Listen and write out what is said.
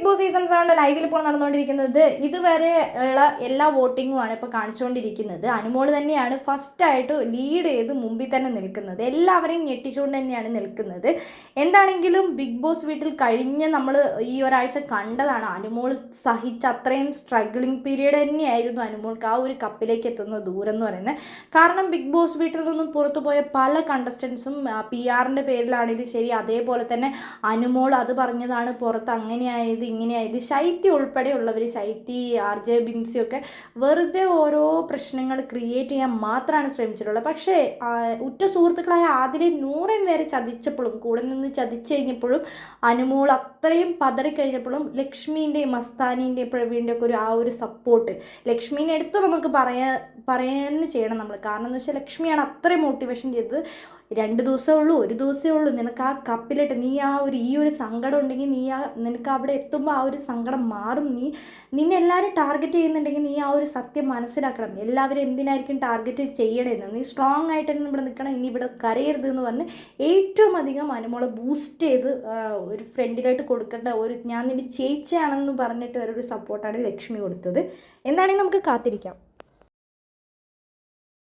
Big boss season സെവന്റെ ലൈവിൽ ഇപ്പോൾ നടന്നുകൊണ്ടിരിക്കുന്നത്. ഇതുവരെ ഉള്ള എല്ലാ വോട്ടിങ്ങുമാണ് ഇപ്പോൾ കാണിച്ചുകൊണ്ടിരിക്കുന്നത്. അനുമോൾ തന്നെയാണ് ഫസ്റ്റായിട്ട് ലീഡ് ചെയ്ത് മുമ്പിൽ തന്നെ നിൽക്കുന്നത്. എല്ലാവരെയും ഞെട്ടിച്ചുകൊണ്ട് തന്നെയാണ് നിൽക്കുന്നത്. എന്താണെങ്കിലും ബിഗ് ബോസ് വീട്ടിൽ കഴിഞ്ഞ് നമ്മൾ ഈ ഒരാഴ്ച കണ്ടതാണ് അനുമോൾ സഹിച്ച അത്രയും സ്ട്രഗ്ലിംഗ് പീരീഡ് തന്നെയായിരുന്നു അനുമോൾക്ക് ആ ഒരു കപ്പിലേക്ക് എത്തുന്ന ദൂരം എന്ന് പറയുന്നത്. കാരണം ബിഗ് ബോസ് വീട്ടിൽ നിന്നും പുറത്തു പോയ പല കണ്ടസ്റ്റൻസും പി ആറിന്റെ പേരിലാണെങ്കിലും ശരി അതേപോലെ തന്നെ അനുമോൾ അത് പറഞ്ഞതാണ് പുറത്ത് അങ്ങനെയായത് ഇങ്ങനെയായത് ശൈത്യ ഉൾപ്പെടെയുള്ളവർ ശൈത്യ ആർ ജെ ബിൻസിയൊക്കെ വെറുതെ ഓരോ പ്രശ്നങ്ങൾ ക്രിയേറ്റ് ചെയ്യാൻ മാത്രമാണ് ശ്രമിച്ചിട്ടുള്ളത്. പക്ഷേ ഉറ്റ സുഹൃത്തുക്കളായ ആദിലെ നൂറേം പേരെ ചതിച്ചപ്പോഴും കൂടെ നിന്ന് ചതിച്ചു കഴിഞ്ഞപ്പോഴും അനുമോൾ അത്രയും പതറിക്കഴിഞ്ഞപ്പോഴും ലക്ഷ്മീന്റെയും മസ്താനിന്റെയും പ്രവീണിന്റെ ഒക്കെ ഒരു ആ ഒരു സപ്പോർട്ട് ലക്ഷ്മീനെ എടുത്ത് നമുക്ക് പറയാ പറയാന്ന് ചെയ്യണം നമ്മൾ. കാരണം എന്ന് വെച്ചാൽ ലക്ഷ്മിയാണ് അത്രയും മോട്ടിവേഷൻ ചെയ്തത്. രണ്ട് ദിവസമേ ഉള്ളൂ ഒരു ദിവസമേ ഉള്ളൂ. നിനക്ക് ആ കപ്പിലിട്ട് നീ ആ ഒരു ഈ ഒരു സങ്കടം ഉണ്ടെങ്കിൽ നീ ആ നിനക്ക് അവിടെ എത്തുമ്പോൾ ആ ഒരു സങ്കടം മാറും. നീ നിന്നെ എല്ലാവരും ടാർഗറ്റ് ചെയ്യുന്നുണ്ടെങ്കിൽ നീ ആ ഒരു സത്യം മനസ്സിലാക്കണം. എല്ലാവരും എന്തിനായിരിക്കും ടാർഗറ്റ് ചെയ്യണമെന്ന് നീ സ്ട്രോങ് ആയിട്ട് തന്നെ ഇവിടെ നിൽക്കണം ഇനി ഇവിടെ കരയരുത് എന്ന് പറഞ്ഞ് ഏറ്റവും അധികം അനുമോളെ ബൂസ്റ്റ് ചെയ്ത് ഒരു ഫ്രണ്ടിലായിട്ട് കൊടുക്കേണ്ട ഒരു ഞാൻ നിന്റെ ചേച്ചിയാണെന്ന് പറഞ്ഞിട്ട് ഒരു സപ്പോർട്ടാണ് ലക്ഷ്മി കൊടുത്തത്. എന്താണെങ്കിൽ നമുക്ക് കാത്തിരിക്കാം.